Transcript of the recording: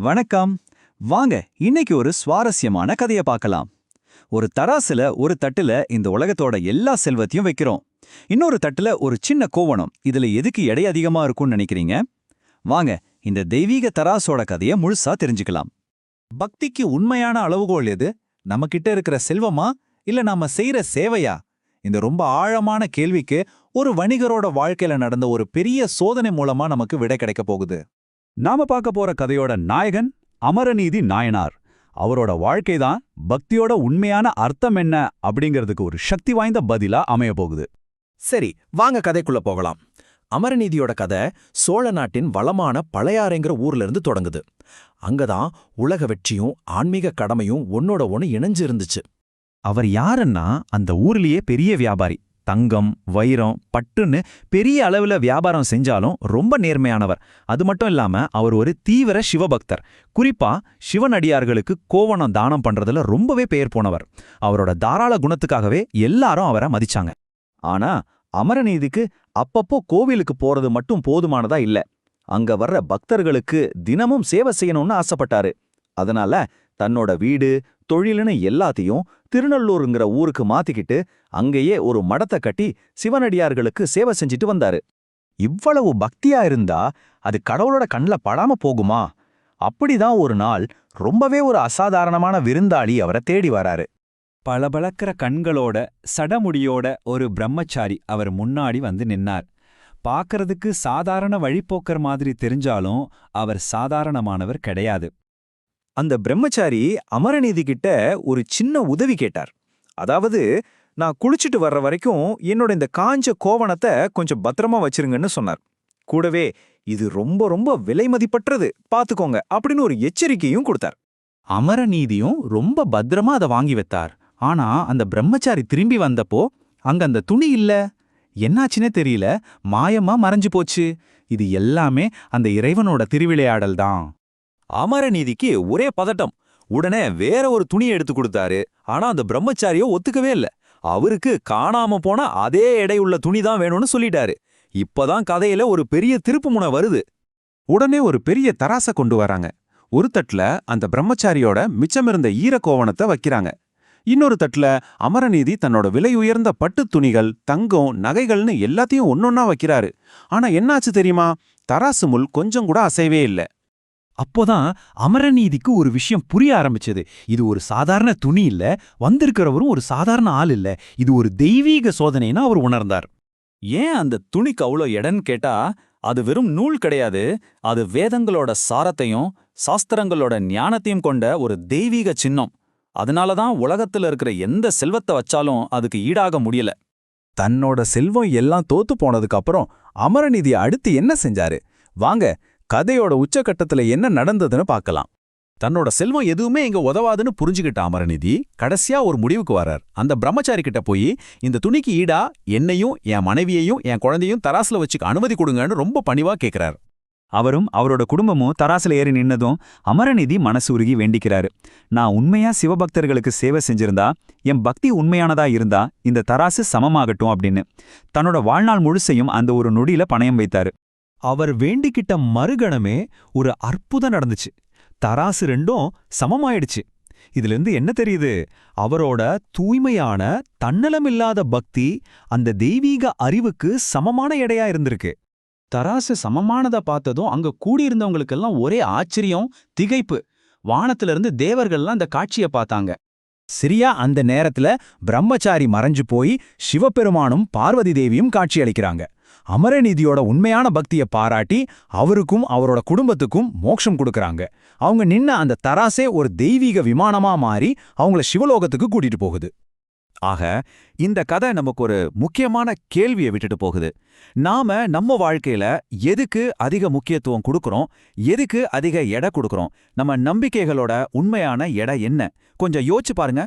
வணக்கம். வாங்க இன்னைக்கு ஒரு சுவாரஸ்யமான கதையை பார்க்கலாம். ஒரு தராசுல ஒரு தட்டுல இந்த உலகத்தோட எல்லா செல்வத்தையும் வைக்கிறோம். இன்னொரு தட்டுல ஒரு சின்ன கோவணம். இதுல எதுக்கு எடை அதிகமா இருக்கும்னு நினைக்கிறீங்க? வாங்க இந்த தெய்வீக தராசோட கதையை முழுசா தெரிஞ்சுக்கலாம். பக்திக்கு உண்மையான அளவுகோல் எது? நம்மகிட்ட இருக்கிற செல்வமா? இல்ல நாம செய்யற சேவையா? இந்த ரொம்ப ஆழமான கேள்விக்கு ஒரு வணிகரோட வாழ்க்கையில நடந்த ஒரு பெரிய சோதனை மூலமா நமக்கு விடை கிடைக்க போகுது. நாம பார்க்க போற கதையோட நாயகன் அமரநீதி நாயனார். அவரோட வாழ்க்கை தான் பக்தியோட உண்மையான அர்த்தம் என்ன அப்படிங்கிறதுக்கு ஒரு சக்தி வாய்ந்த பதிலா அமைய போகுது. சரி வாங்க கதைக்குள்ள போகலாம். அமரநீதியோட கதை சோழ நாட்டின் வளமான பழையாறைங்கிற ஊர்ல இருந்து தொடங்குது. அங்கதான் உலக வெற்றியும் ஆன்மீக கடமையும் ஒன்னோட ஒன்னு இணைஞ்சு இருந்துச்சு அவர் யாருன்னா அந்த ஊர்லயே பெரிய வியாபாரி. தங்கம் வைரம் பட்டுன்னு பெரிய அளவுல வியாபாரம் செஞ்சாலும் ரொம்ப நேர்மையானவர். அது மட்டும் இல்லாம அவர் ஒரு தீவிர சிவபக்தர். குறிப்பா சிவனடியார்களுக்கு கோவணம் தானம் பண்றதுல ரொம்பவே பெயர் போனவர். அவரோட தாராள குணத்துக்காகவே எல்லாரும் அவரை மதிச்சாங்க. ஆனா அமரநீதிக்கு அப்பப்போ கோவிலுக்கு போறது மட்டும் போதுமானதா இல்ல. அங்க வர்ற பக்தர்களுக்கு தினமும் சேவை செய்யணும்னு ஆசைப்பட்டாரு. அதனால தன்னோட வீடு தொழிலுன்னு எல்லாத்தையும் திருநள்ளூருங்கிற ஊருக்கு மாத்திக்கிட்டு அங்கேயே ஒரு மடத்தை கட்டி சிவனடியார்களுக்கு சேவை செஞ்சுட்டு வந்தாரு. இவ்வளவு பக்தியா இருந்தா அது கடவுளோட கண்ல படாம போகுமா? அப்படிதான் ஒரு நாள் ரொம்பவே ஒரு அசாதாரணமான விருந்தாளி அவரை தேடி வராரு. பளபளக்கிற கண்களோட சடமுடியோட ஒரு பிரம்மச்சாரி அவர் முன்னாடி வந்து நின்னார். பார்க்கறதுக்கு சாதாரண வழிப்போக்கர் மாதிரி தெரிஞ்சாலும் அவர் சாதாரணமானவர் கிடையாது. அந்த பிரம்மச்சாரி அமரநீதி கிட்ட ஒரு சின்ன உதவி கேட்டார். அதாவது நான் குளிச்சுட்டு வர்ற வரைக்கும் என்னோட இந்த காஞ்ச கோவணத்தை கொஞ்சம் பத்திரமா வச்சிருங்கன்னு சொன்னார். கூடவே இது ரொம்ப ரொம்ப விலை மதிப்பற்றது பாத்துக்கோங்க அப்படின்னு ஒரு எச்சரிக்கையும் கொடுத்தார். அமரநீதியும் ரொம்ப பத்திரமா அதை வாங்கி வைத்தார். ஆனா அந்த பிரம்மச்சாரி திரும்பி வந்தப்போ அங்க அந்த துணி இல்ல. என்னாச்சுன்னே தெரியல. மாயமா மறைஞ்சு போச்சு. இது எல்லாமே அந்த இறைவனோட திருவிளையாடல் தான். அமரநீதிக்கு ஒரே பதட்டம். உடனே வேற ஒரு துணியை எடுத்து கொடுத்தாரு. ஆனா அந்த பிரம்மச்சாரியோ ஒத்துக்கவே இல்ல. அவருக்கு காணாம போன அதே எடையுள்ள துணி தான் வேணும்னு சொல்லிட்டாரு. இப்பதான் கதையில ஒரு பெரிய திருப்புமுனை வருது. உடனே ஒரு பெரிய தராச கொண்டு வராங்க. ஒரு தட்டுல அந்த பிரம்மச்சாரியோட மிச்சமிருந்த ஈரக்கோவணத்தை வைக்கிறாங்க. இன்னொரு தட்டுல அமரநீதி தன்னோட விலை உயர்ந்த பட்டுத் துணிகள் தங்கம் நகைகள்னு எல்லாத்தையும் ஒன்னொன்னா வைக்கிறாரு. ஆனா என்னாச்சு தெரியுமா? தராசு முள் கொஞ்சம் கூட அசைவே இல்ல. அப்போதான் அமரநீதிக்கு ஒரு விஷயம் புரிய ஆரம்பிச்சது. இது ஒரு சாதாரண துணி இல்ல வந்திருக்கிறவரும் ஒரு சாதாரண ஆள் இல்ல. இது ஒரு தெய்வீக சோதனைன்னு அவர் உணர்ந்தார். ஏன் அந்த துணிக்கு அவ்வளோ எடன்னு கேட்டா அது வெறும் நூல் கிடையாது. அது வேதங்களோட சாரத்தையும் சாஸ்திரங்களோட ஞானத்தையும் கொண்ட ஒரு தெய்வீக சின்னம். அதனால தான் உலகத்துல இருக்கிற எந்த செல்வத்தை வச்சாலும் அதுக்கு ஈடாக முடியல. தன்னோட செல்வம் எல்லாம் தோத்து போனதுக்கு அப்புறம் அமரநிதி அடுத்து என்ன செஞ்சாரு? வாங்க கதையோட உச்சக்கட்டத்துல என்ன நடந்ததுன்னு பார்க்கலாம். தன்னோட செல்வம் எதுவுமே இங்க உதவாதுன்னு புரிஞ்சுக்கிட்ட அமரநிதி கடைசியா ஒரு முடிவுக்கு வரார் அந்த பிரம்மச்சாரி கிட்ட போய் இந்த துணிக்கு ஈடா? என்னையும் என் மனைவியையும் என் குழந்தையும் தராசுல வச்சுக்க அனுமதி கொடுங்கன்னு ரொம்ப பணிவா கேட்கிறார் அவரும் அவரோட குடும்பமும் தராசுல ஏறி நின்னதும் அமரநிதி மனசு உருகி வேண்டிக்கிறாரு. நான் உண்மையா சிவபக்தர்களுக்கு சேவை செஞ்சிருந்தா என் பக்தி உண்மையானதா இருந்தா இந்த தராசு சமமாகட்டும் அப்படின்னு. தன்னோட வாழ்நாள் முழுசையும் அந்த ஒரு நொடியில பணயம் வைத்தாரு. அவர் வேண்டிக்கிட்ட மறுகணமே ஒரு அற்புதம் நடந்துச்சு. தராசு ரெண்டும் சமமாயிடுச்சு. இதிலிருந்து என்ன தெரியுது? அவரோட தூய்மையான தன்னலமில்லாத பக்தி அந்த தெய்வீக அறிவுக்கு சமமான எடையா இருந்திருக்கு. தராசு சமமானதை பார்த்ததும் அங்க கூடியிருந்தவங்களுக்கெல்லாம் ஒரே ஆச்சரியம் திகைப்பு. வானத்திலிருந்து தேவர்கள்லாம் அந்த காட்சிய பார்த்தாங்க. சரியா அந்த நேரத்துல பிரம்மச்சாரி மறைஞ்சு போய் சிவபெருமானும் பார்வதி தேவியும் காட்சியளிக்கிறாங்க. அமரநீதியோட உண்மையான பக்திய பாராட்டி அவருக்கும் அவரோட குடும்பத்துக்கும் மோட்சம் கொடுக்கறாங்க. அவங்க நின்ன அந்த தராசே ஒரு தெய்வீக விமானமா மாறி அவங்கள சிவலோகத்துக்கு கூட்டிட்டு போகுது. ஆக இந்த கதை நமக்கு ஒரு முக்கியமான கேள்வியை விட்டுட்டு போகுது. நாம நம்ம வாழ்க்கையில எதுக்கு அதிக முக்கியத்துவம் கொடுக்கறோம்? எதுக்கு அதிக எடை கொடுக்கறோம்? நம்ம நம்பிக்கைகளோட உண்மையான எடை என்ன? கொஞ்சம் யோசிச்சு பாருங்க.